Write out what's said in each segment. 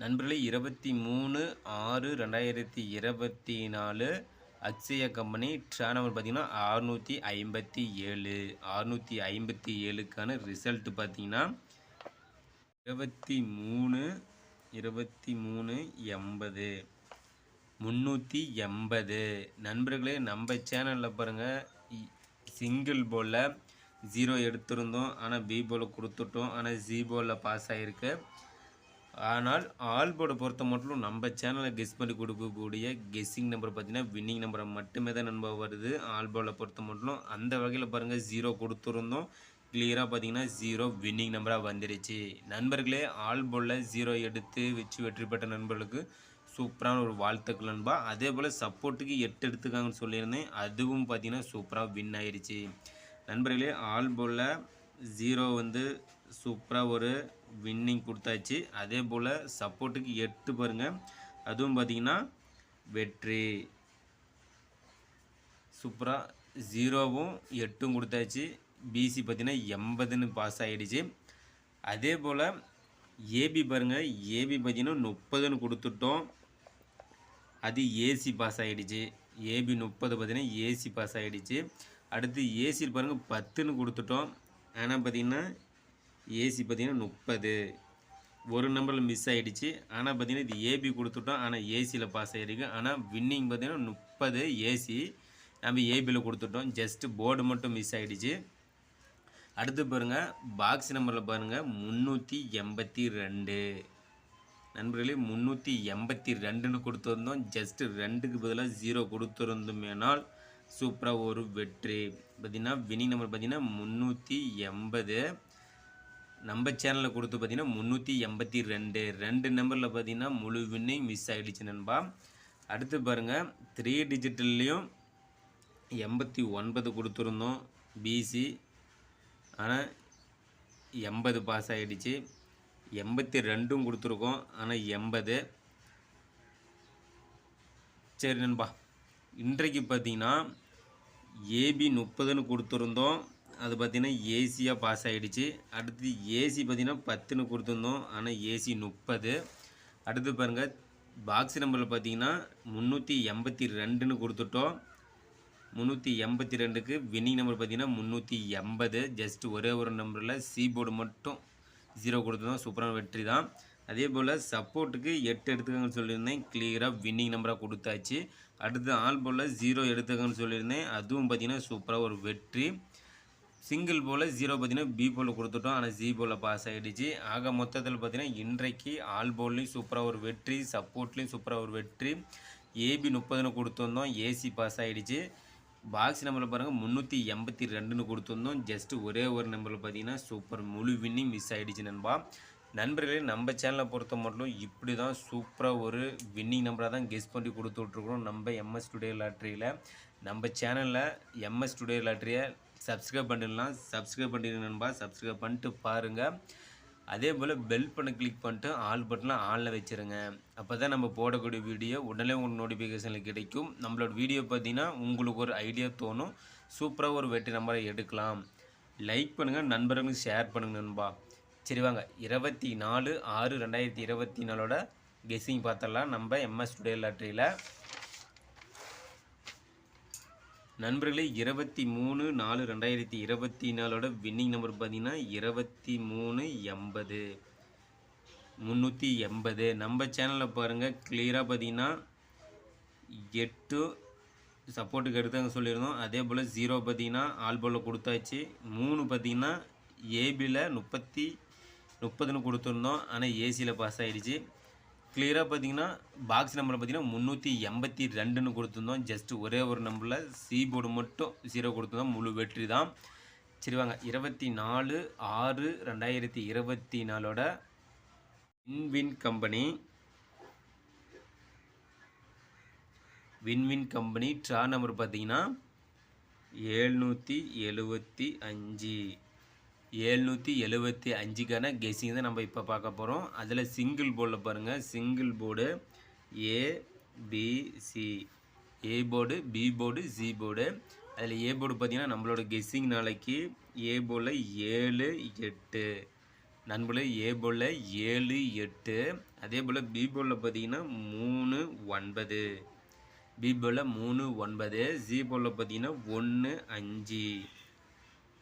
நண்பர்களே இருபத்தி மூணு ஆறு ரெண்டாயிரத்தி இருபத்தி நாலு அக்ஷயா கம்பெனி ட்ரா நம்பர் பார்த்தீங்கன்னா அறுநூற்றி ஐம்பத்தி ஏழு அறுநூற்றி ஐம்பத்தி ஏழுக்கான ரிசல்ட் பார்த்தீங்கன்னா இருபத்தி மூணு இருபத்தி மூணு எண்பது முந்நூற்றி எண்பது. நண்பர்களே நம்ம சேனலில் பாருங்கள் சிங்கிள் போலில் ஜீரோ எடுத்திருந்தோம். ஆனால் பி போல் கொடுத்துட்டோம். ஆனால் ஜி போலில் பாஸ் ஆகிருக்கு ஆனால் ஆல்போட பொறுத்த மட்டும் நம்ம சேனலில் கெஸ் பண்ணி கொடுக்கக்கூடிய கெஸ்ஸிங் நம்பர் பார்த்தீங்கன்னா வின்னிங் நம்பரை மட்டுமே தான் நம்ப வருது. ஆல்போவில் பொறுத்த மட்டும் அந்த வகையில் பாருங்கள் ஜீரோ கொடுத்துருந்தோம். கிளியராக பார்த்தீங்கன்னா ஜீரோ வின்னிங் நம்பராக வந்துடுச்சு நண்பர்களே ஆல்போவில் ஜீரோ எடுத்து வச்சு வெற்றி பெற்ற நண்பர்களுக்கு சூப்பரான ஒரு வாழ்த்துக்கள் நண்பா. அதே போல் சப்போர்ட்டுக்கு எட்டு எடுத்துக்காங்கன்னு சொல்லியிருந்தேன். அதுவும் பார்த்தீங்கன்னா சூப்பராக வின் ஆயிடுச்சு நண்பர்களே ஆல்போவில் ஜீரோ வந்து சூப்பராக ஒரு வின்னிங் கொடுத்தாச்சு. அதே போல் சப்போர்ட்டுக்கு எட்டு பாருங்கள் அதுவும் பார்த்தீங்கன்னா வெற்றி. சூப்பராக ஜீரோவும் எட்டும் கொடுத்தாச்சு. பிசி பார்த்திங்கன்னா எண்பதுன்னு பாஸ் ஆகிடுச்சு அதே போல் ஏபி பாருங்கள் ஏபி பார்த்தீங்கன்னா முப்பதுன்னு கொடுத்துட்டோம். அது ஏசி பாஸ் ஆகிடுச்சு ஏபி முப்பது பார்த்திங்கன்னா ஏசி பாஸ் ஆகிடுச்சு அடுத்து ஏசியில் பாருங்கள் பத்துன்னு கொடுத்துட்டோம். ஆனால் பார்த்திங்கன்னா ஏசி பார்த்தீங்கன்னா முப்பது. ஒரு நம்பரில் மிஸ் ஆகிடுச்சு ஆனால் பார்த்திங்கன்னா இது ஏபி கொடுத்துட்டோம். ஆனால் ஏசியில் பாஸ் ஆகிருக்கு ஆனால் வின்னிங் பார்த்தீங்கன்னா முப்பது ஏசி நம்ம ஏபியில் கொடுத்துட்டோம். ஜஸ்ட்டு போர்டு மட்டும் மிஸ் ஆகிடுச்சு அடுத்து பாருங்கள் பாக்ஸ் நம்பரில் பாருங்கள் முந்நூற்றி எண்பத்தி ரெண்டு. நண்பர்களே முந்நூற்றி எண்பத்தி ரெண்டுன்னு கொடுத்துருந்தோம். ஜஸ்ட்டு ரெண்டுக்கு பதிலாக ஜீரோ கொடுத்துருந்தோமேனால் சூப்பராக ஒரு வெற்றி. பார்த்தீங்கன்னா வினிங் நம்பர் பார்த்தீங்கன்னா முந்நூற்றி எண்பது. நம்ம சேனலில் கொடுத்து பார்த்தீங்கன்னா முந்நூற்றி எண்பத்தி ரெண்டு. ரெண்டு நம்பரில் பார்த்தீங்கன்னா முழு வின்னிங் மிஸ் ஆகிடுச்சு நண்பா. அடுத்து பாருங்கள் த்ரீ டிஜிட்டல்லையும் எண்பத்தி ஒன்பது கொடுத்துருந்தோம் பிசி ஆனால் எண்பது பாஸ் ஆகிடுச்சு எண்பத்தி ரெண்டும் கொடுத்துருக்கோம் ஆனால் எண்பது. சரி நண்பா இன்றைக்கு பார்த்தீங்கன்னா ஏபி முப்பதுன்னு கொடுத்துருந்தோம். அது பார்த்திங்கன்னா ஏசியாக பாஸ் ஆகிடுச்சு அடுத்து ஏசி பார்த்திங்கன்னா பத்துன்னு கொடுத்துருந்தோம். ஆனால் ஏசி முப்பது. அடுத்து பாருங்கள் பாக்ஸ் நம்பரில் பார்த்தீங்கன்னா முந்நூற்றி எண்பத்தி ரெண்டுன்னு கொடுத்துட்டோம். முந்நூற்றி எண்பத்தி ரெண்டுக்கு வின்னிங் நம்பர் பார்த்தீங்கன்னா முந்நூற்றி எண்பது. ஜஸ்ட் ஒரே ஒரு நம்பரில் சி போர்டு மட்டும் ஜீரோ கொடுத்துருந்தோம். சூப்பரான வெற்றி தான். அதே போல் சப்போர்ட்டுக்கு எட்டு எடுத்துக்கங்கன்னு சொல்லியிருந்தேன். கிளியராக வின்னிங் நம்பராக கொடுத்தாச்சு. அடுத்து ஆல் போல் ஜீரோ எடுத்துக்கங்கன்னு சொல்லியிருந்தேன். அதுவும் பார்த்திங்கன்னா சூப்பராக ஒரு வெற்றி. சிங்கிள் போல் ஜீரோ பார்த்தீங்கன்னா பி போல் கொடுத்துட்டோம். ஆனால் ஜி போல் பாஸ் ஆகிடுச்சு ஆக மொத்தத்தில் பார்த்தீங்கன்னா இன்றைக்கு ஆல் போல்லையும் சூப்பராக ஒரு வெற்றி சப்போர்ட்லேயும் சூப்பராக ஒரு வெற்றி. ஏபி முப்பதுன்னு கொடுத்துருந்தோம். ஏசி பாஸ் ஆகிடுச்சு பாக்ஸ் நம்பரில் பாருங்கள் முந்நூற்றி எண்பத்தி ரெண்டுன்னு கொடுத்துருந்தோம். ஜஸ்ட்டு ஒரே ஒரு நம்பரில் பார்த்தீங்கன்னா சூப்பர் முழு வின்னிங் மிஸ் ஆகிடுச்சு நண்பா. நண்பர்களே நம்ம சேனலை பொறுத்த மட்டும் இப்படி தான் சூப்பராக ஒரு வின்னிங் நம்பராக தான் கெஸ் பண்ணி கொடுத்துட்ருக்குறோம் நம்ம எம்எஸ் டுடே லாட்ரியில் நம்ம சேனலில் எம்எஸ் டுடே லாட்ரியை சப்ஸ்கிரைப் பண்ணிடலாம். சப்ஸ்கிரைப் பண்ணிடுங்க நண்பா. சப்ஸ்கிரைப் பண்ணிட்டு பாருங்கள் அதே போல் பெல் பண்ண கிளிக் பண்ணிட்டு ஆல் பட்டனில் ஆனில் வச்சுருங்க. அப்போ தான் நம்ம போடக்கூடிய வீடியோ உடனே உங்களுக்கு நோட்டிஃபிகேஷனில் கிடைக்கும். நம்மளோட வீடியோ பார்த்தீங்கன்னா உங்களுக்கு ஒரு ஐடியா தோணும். சூப்பராக ஒரு வெற்றி நம்பரை எடுக்கலாம். லைக் பண்ணுங்கள் நண்பர்களுக்கு ஷேர் பண்ணுங்கள் நண்பா. சரி வாங்க. இருபத்தி நாலு ஆறு ரெண்டாயிரத்தி இருபத்தி நாலோட கெஸ்ஸிங் பார்த்தலாம் நம்ம எம்எஸ் டுடே லாட்ரியில் நண்பர்களே இருபத்தி மூணு நாலு ரெண்டாயிரத்தி இருபத்தி நாலோட வின்னிங் நம்பர் பார்த்தீங்கன்னா இருபத்தி மூணு எண்பது. முந்நூற்றி எண்பது. நம்ம சேனலில் பாருங்கள் கிளியராக பார்த்தீங்கன்னா எட்டு சப்போர்ட்டுக்கு எடுத்தாங்க சொல்லியிருந்தோம். அதே போல் ஜீரோ பார்த்தீங்கன்னா ஆல் போல் கொடுத்தாச்சு. மூணு பார்த்தீங்கன்னா ஏபியில் முப்பத்தி முப்பதுன்னு கொடுத்துருந்தோம். ஆனால் ஏசியில் பாஸ் ஆகிடுச்சு கிளியராக பார்த்தீங்கன்னா பாக்ஸ் நம்பரில் பார்த்தீங்கன்னா முந்நூற்றி எண்பத்தி ரெண்டுன்னு கொடுத்துருந்தோம். ஜஸ்ட் ஒரே ஒரு நம்பரில் சி போர்டு மட்டும் ஜீரோ கொடுத்துருந்தோம். முழு வெற்றி தான். சரி வாங்க இருபத்தி நாலு ஆறு ரெண்டாயிரத்தி இருபத்தி நாலோட இன்வின் company win win company draw number பார்த்தீங்கன்னா ஏழ்நூற்றி எழுவத்தி அஞ்சு. ஏழ்நூற்றி எழுபத்தி அஞ்சுக்கான கெஸ்ஸிங் தான் நம்ம இப்போ பார்க்க போகிறோம் அதில் சிங்கிள் போர்டில் பாருங்கள் single board A B C A board B board C board அதில் ஏ போர்டு பார்த்தீங்கன்னா நம்மளோட கெஸ்ஸிங் நாளைக்கு ஏ போர்டில் ஏழு எட்டு. நண்பர்களே ஏ போர்டில் ஏழு எட்டு. அதே போல் பி போர்டில் பார்த்தீங்கன்னா மூணு ஒன்பது. பி போர்டில் மூணு ஒன்பது. ஜி போர்டில் பார்த்தீங்கன்னா ஒன்று அஞ்சு.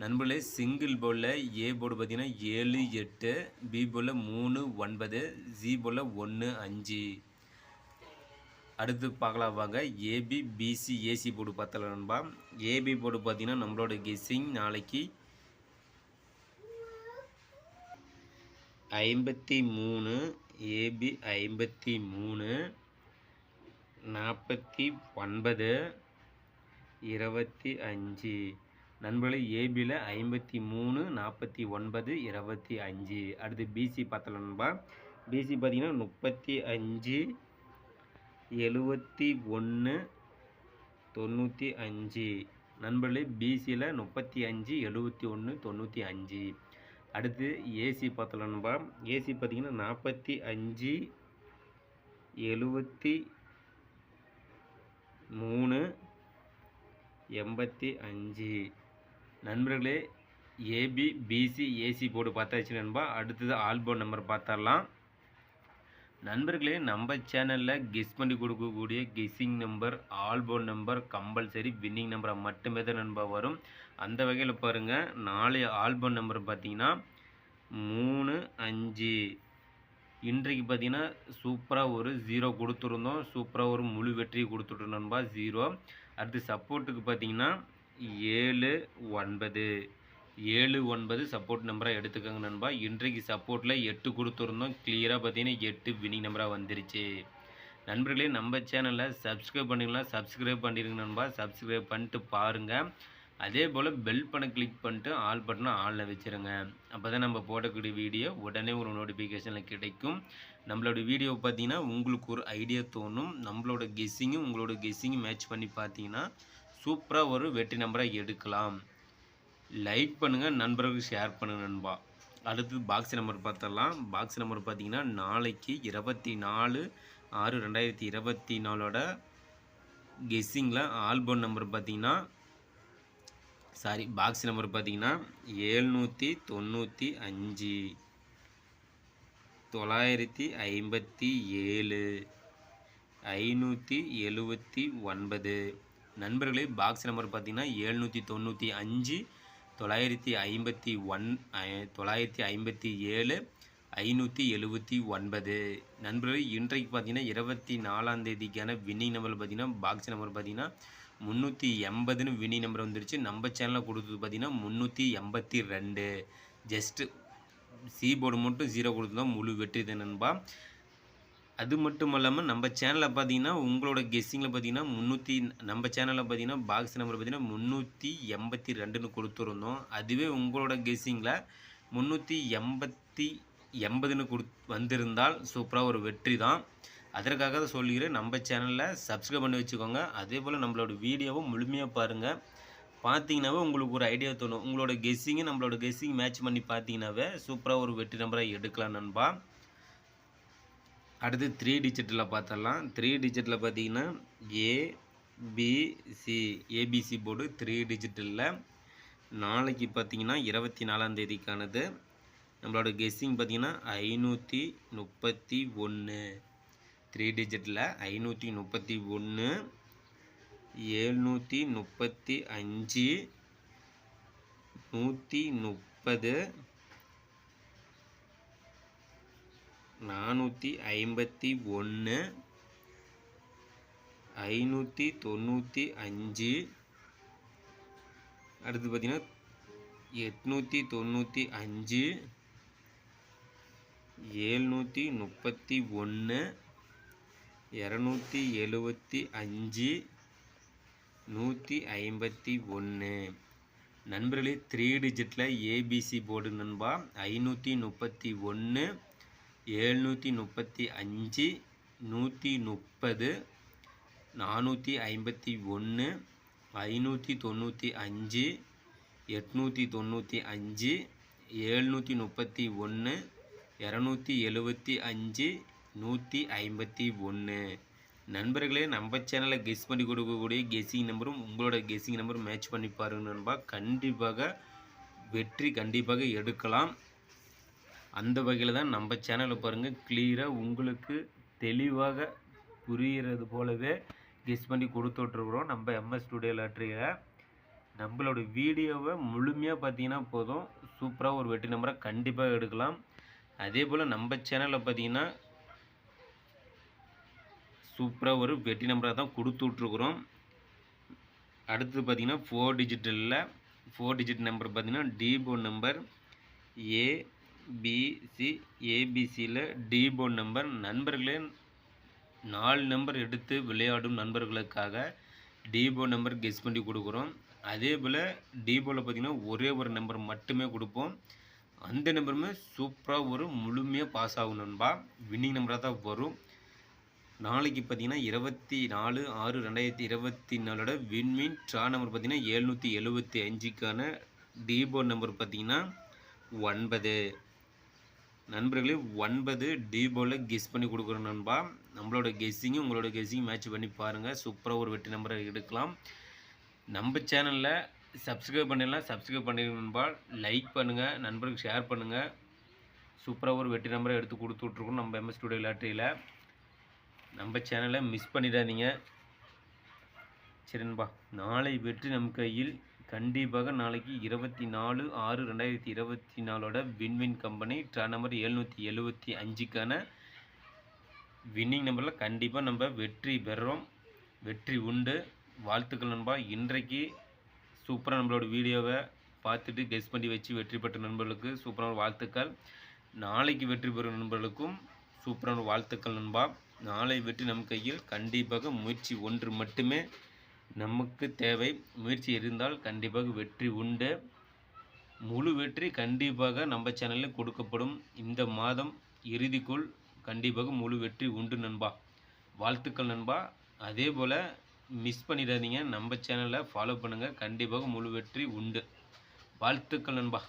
நண்பர்களே சிங்கிள் போர்டில் ஏ போர்டு பார்த்தீங்கன்னா ஏழு எட்டு பி போர்டில் மூணு ஒன்பது ஜி போர்டில் ஒன்று அஞ்சு. அடுத்து பார்க்கலாம் வாங்க. ஏபி பிசி ஏசி போர்டு பார்த்தலாம் நண்பா. ஏபி போர்டு பார்த்தீங்கன்னா நம்மளோட கெஸ்ஸிங் நாளைக்கு ஐம்பத்தி மூணு ஏபி ஐம்பத்தி மூணு நாற்பத்தி ஒன்பது இருபத்தி அஞ்சு. நண்பர்களே ஏபியில் ஐம்பத்தி மூணு நாற்பத்தி ஒன்பது இருபத்தி அஞ்சு. அடுத்து பிசி பார்த்தலாம் நண்பா. பிசி பார்த்தீங்கன்னா முப்பத்தி அஞ்சு எழுபத்தி ஒன்று தொண்ணூற்றி அஞ்சு. நண்பர்களே பிசியில் முப்பத்தி அஞ்சு எழுபத்தி ஒன்று தொண்ணூற்றி அஞ்சு. அடுத்து ஏசி பார்த்தலாம் நண்பா. ஏசி பார்த்தீங்கன்னா நாற்பத்தி அஞ்சு எழுபத்தி மூணு எண்பத்தி அஞ்சு. நண்பர்களே ஏபி பிசி ஏசி போர்டு பார்த்தாச்சு நண்பா. அடுத்தது ஆல்போன் நம்பர் பார்த்தரலாம் நண்பர்களே நம்ம சேனலில் கெஸ் பண்ணி கொடுக்கக்கூடிய கெஸ்ஸிங் நம்பர் ஆல்போன் நம்பர் கம்பல்சரி வின்னிங் நம்பரை மட்டுமே தான் நண்பா வரும். அந்த வகையில் பாருங்கள் நாலு ஆல்போன் நம்பர் பார்த்தீங்கன்னா மூணு அஞ்சு. இன்றைக்கு பார்த்தீங்கன்னா சூப்பராக ஒரு ஜீரோ கொடுத்துருந்தோம். சூப்பராக ஒரு முழு வெற்றி கொடுத்துட்டோம் நண்பா ஜீரோ அடுத்து சப்போர்ட்டுக்கு பார்த்தீங்கன்னா ஏழு ஒன்பது. ஏழு ஒன்பது சப்போர்ட் நம்பராக எடுத்துக்கோங்க நண்பா. இன்றைக்கு சப்போர்ட்டில் எட்டு கொடுத்துருந்தோம். கிளியராக பார்த்தீங்கன்னா எட்டு வினிங் நம்பராக வந்துருச்சு. நண்பர்களே நம்ம சேனலில் சப்ஸ்கிரைப் பண்ணிக்கலாம் சப்ஸ்கிரைப் பண்ணிடுங்க நண்பா. சப்ஸ்கிரைப் பண்ணிட்டு பாருங்கள் அதே போல் பெல் பண்ண கிளிக் பண்ணிட்டு ஆல் பட்டனை ஆளில் வச்சுருங்க. அப்போ தான் நம்ம போடக்கூடிய வீடியோ உடனே ஒரு நோட்டிஃபிகேஷனில் கிடைக்கும். நம்மளோட வீடியோ பார்த்தீங்கன்னா உங்களுக்கு ஒரு ஐடியா தோணும். நம்மளோட கெஸ்ஸிங்கும் உங்களோட கெஸ்ஸிங்கும் மேட்ச் பண்ணி பார்த்தீங்கன்னா சூப்பராக ஒரு வெற்றி நம்பராக எடுக்கலாம். லைக் பண்ணுங்கள் நண்பர்களுக்கு ஷேர் பண்ணுங்கள் நண்பா. அடுத்து பாக்ஸ் நம்பர் பார்த்தலாம் பாக்ஸ் நம்பர் பார்த்தீங்கன்னா நாளைக்கு இருபத்தி நாலு ஆறு ரெண்டாயிரத்தி இருபத்தி நாலோட கெஸ்ஸிங்கில் ஆல்பம் நம்பர் பார்த்தீங்கன்னா சாரி பாக்ஸ் நம்பர் பார்த்தீங்கன்னா ஏழ்நூற்றி தொண்ணூற்றி அஞ்சு. தொள்ளாயிரத்தி ஐம்பத்தி ஏழு. ஐநூற்றி எழுபத்தி ஒன்பது. நண்பர்களே பாக்ஸ் நம்பர் பார்த்தீங்கன்னா ஏழ்நூற்றி தொண்ணூற்றி அஞ்சு தொள்ளாயிரத்தி ஐம்பத்தி ஒன் தொள்ளாயிரத்தி ஐம்பத்தி ஏழு ஐநூற்றி எழுபத்தி ஒன்பது. நண்பர்களே இன்றைக்கு பார்த்தீங்கன்னா இருபத்தி நாலாம் தேதிக்கான வின்னிங் நம்பர் பார்த்தீங்கன்னா பாக்ஸ் நம்பர் பார்த்திங்கன்னா முந்நூற்றி எண்பதுன்னு வின்னிங் நம்பர் வந்துருச்சு. நம்ம சேனலில் கொடுத்தது பார்த்தீங்கன்னா முந்நூற்றி எண்பத்தி ரெண்டு. ஜஸ்ட்டு சி போர்டு மட்டும் ஜீரோ கொடுத்துருந்தோம் முழு வெற்றி தான் நண்பா. அது மட்டும் இல்லாமல் நம்ம சேனலில் பார்த்தீங்கன்னா உங்களோட கெஸ்ஸிங்கில் பார்த்தீங்கன்னா முந்நூற்றி நம்ம சேனலில் பார்த்தீங்கன்னா பாக்ஸ் நம்பர் பார்த்தீங்கன்னா முந்நூற்றி எண்பத்தி ரெண்டுன்னு கொடுத்துருந்தோம். அதுவே உங்களோட கெஸ்ஸிங்கில் முந்நூற்றி எண்பத்தி எண்பதுன்னு கொடு வந்திருந்தால் சூப்பராக ஒரு வெற்றி தான். அதற்காக தான் சொல்லிக்கிறேன் நம்ம சேனலில் சப்ஸ்கிரைப் பண்ணி வச்சுக்கோங்க. அதே போல் நம்மளோட வீடியோவும் முழுமையாக பாருங்கள் பார்த்தீங்கன்னாவே உங்களுக்கு ஒரு ஐடியா தோணும். உங்களோட கெஸ்ஸிங்கு நம்மளோட கெஸ்ஸிங் மேட்ச் பண்ணி பார்த்தீங்கன்னாவே சூப்பராக ஒரு வெற்றி நம்பராக எடுக்கலாம் நண்பா. அடுத்து த்ரீ டிஜிட்டில் பார்த்தலாம் த்ரீ டிஜிட்டில் பார்த்தீங்கன்னா ஏபிசி ஏபிசி போர்டு த்ரீ டிஜிட்டலில் நாளைக்கு பார்த்தீங்கன்னா இருபத்தி நாலாம் தேதிக்கானது. நம்மளோட கெஸ்ஸிங் பார்த்தீங்கன்னா ஐநூற்றி முப்பத்தி ஒன்று த்ரீ டிஜிட்டில் ஐநூற்றி முப்பத்தி ஒன்று ஏழ்நூற்றி முப்பத்தி அஞ்சு நூற்றி முப்பது நானூற்றி ஐம்பத்தி ஒன்று ஐநூற்றி தொண்ணூற்றி அஞ்சு அடுத்து பார்த்திங்கன்னா எட்நூற்றி தொண்ணூற்றி அஞ்சு ஏழ்நூற்றி முப்பத்தி ஒன்று இரநூத்தி எழுபத்தி அஞ்சு நூற்றி ஐம்பத்தி ஒன்று நண்பர்களே த்ரீ டிஜிட்டில் ஏபிசி போர்டு நண்பா ஐநூற்றி முப்பத்தி ஒன்று ஏழ்நூற்றி முப்பத்தி அஞ்சு நூற்றி முப்பது நானூற்றி ஐம்பத்தி ஒன்று ஐநூற்றி தொண்ணூற்றி அஞ்சு எட்நூற்றி தொண்ணூற்றி அஞ்சு ஏழ்நூற்றி முப்பத்தி ஒன்று இரநூத்தி எழுபத்தி அஞ்சு நூற்றி ஐம்பத்தி ஒன்று. நண்பர்களே நம்ம சேனலில் கெஸ் பண்ணி கொடுக்கக்கூடிய கெஸ்ஸிங் நம்பரும் உங்களோட கெஸ்ஸிங் நம்பரும் மேட்ச் பண்ணி பாருங்க நண்பா. கண்டிப்பாக வெற்றி கண்டிப்பாக எடுக்கலாம். அந்த வகையில் தான் நம்ம சேனலை பாருங்கள் கிளியராக உங்களுக்கு தெளிவாக புரிகிறது போலவே கெஸ் பண்ணி கொடுத்துட்ருக்குறோம் நம்ம எம்எஸ் ஸ்டுடியோ லாட்ரியில் நம்மளோட வீடியோவை முழுமையாக பார்த்தீங்கன்னா போதும். சூப்பராக ஒரு வெற்றி நம்பரை கண்டிப்பாக எடுக்கலாம். அதே போல் நம்ம சேனலில் பார்த்தீங்கன்னா சூப்பராக ஒரு வெற்றி நம்பராக தான் கொடுத்துட்ருக்குறோம் அடுத்து பார்த்தீங்கன்னா ஃபோர் டிஜிட்டலில் ஃபோர் டிஜிட் நம்பர் பார்த்தீங்கன்னா டிபோ நம்பர் ஏ பிசி ஏபிசியில் டிபோன் நம்பர் நண்பர்களே நாலு நம்பர் எடுத்து விளையாடும் நண்பர்களுக்காக டிபோ நம்பர் கெஸ் பண்ணி கொடுக்குறோம். அதே போல் டிபோவில் பார்த்தீங்கன்னா ஒரே ஒரு நம்பர் மட்டுமே கொடுப்போம். அந்த நம்பருமே சூப்பராக ஒரு முழுமையாக பாஸ் ஆகும் நண்பா. வின்னிங் நம்பராக தான் வரும். நாளைக்கு பார்த்தீங்கன்னா இருபத்தி நாலு ஆறு ரெண்டாயிரத்தி இருபத்தி நாலோட விண்மீன் ட்ரா நம்பர் பார்த்தீங்கன்னா எழுநூற்றி எழுபத்தி அஞ்சுக்கான டிபோ நம்பர் பார்த்தீங்கன்னா ஒன்பது. நண்பர்களே ஒன்பது டிபோவில் கெஸ் பண்ணி கொடுக்குறோம் நண்பா. நம்மளோட கெஸ்ஸிங்கும் உங்களோட கெஸ்ஸிங் மேட்ச் பண்ணி பாருங்கள் சூப்பராக ஒரு வெற்றி நம்பரை எடுக்கலாம். நம்ம சேனலில் சப்ஸ்கிரைப் பண்ணிடலாம். சப்ஸ்கிரைப் பண்ணிடுங்க நண்பா. லைக் பண்ணுங்கள் நண்பருக்கு ஷேர் பண்ணுங்கள் சூப்பராக ஒரு வெற்றி நம்பரை எடுத்து கொடுத்து விட்ருக்கோம் நம்ம எம்எஸ் ஸ்டுடியோ லாட்ரியில் நம்ம சேனலை மிஸ் பண்ணிடாதீங்க. சரி நண்பா நாளை வெற்றி நம் கையில் கண்டிப்பாக நாளைக்கு இருபத்தி நாலு ஆறு ரெண்டாயிரத்தி இருபத்தி நாலோட Win Win company draw number எழுநூற்றி எழுபத்தி அஞ்சுக்கான வின்னிங் நம்பரில் கண்டிப்பாக நம்ம வெற்றி பெறுறோம் வெற்றி உண்டு. வாழ்த்துக்கள் நண்பா. இன்றைக்கு சூப்பராக நம்மளோட வீடியோவை பார்த்துட்டு கெஸ் பண்ணி வச்சு வெற்றி பெற்ற நண்பர்களுக்கு சூப்பரான வாழ்த்துக்கள். நாளைக்கு வெற்றி பெறும் நண்பர்களுக்கும் சூப்பரான வாழ்த்துக்கள் நண்பா. நாளை வெற்றி நம் கையில். கண்டிப்பாக முயற்சி ஒன்று மட்டுமே. நமக்கு தேவை. முயற்சி இருந்தால் கண்டிப்பாக வெற்றி உண்டு. முழு வெற்றி கண்டிப்பாக நம்ம சேனலில் கொடுக்கப்படும். இந்த மாதம் இறுதிக்குள் கண்டிப்பாக முழு வெற்றி உண்டு நண்பா. வாழ்த்துக்கள் நண்பா. அதே போல் மிஸ் பண்ணிடாதீங்க. நம்ம சேனலை ஃபாலோ பண்ணுங்கள் கண்டிப்பாக முழு வெற்றி உண்டு. வாழ்த்துக்கள் நண்பா.